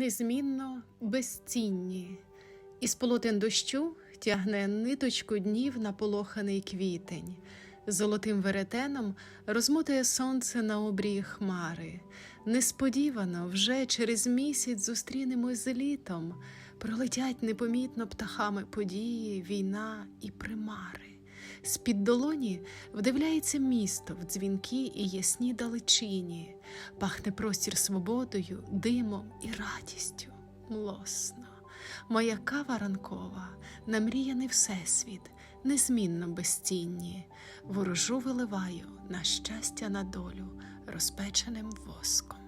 незмінно безцінні, із полотен дощу тягне ниточку днів наполоханий квітень, золотим веретеном розмотує сонце на обрії хмари. Несподівано вже через місяць зустрінемось з літом, пролетять непомітно птахами події, війна і примари. З-під долоні вдивляється місто в дзвінки і ясні далечині, пахне простір свободою, димом і радістю. Млосно, моя кава ранкова, намріяний всесвіт, незмінно безцінні, ворожу виливаю на щастя на долю розпеченим воском.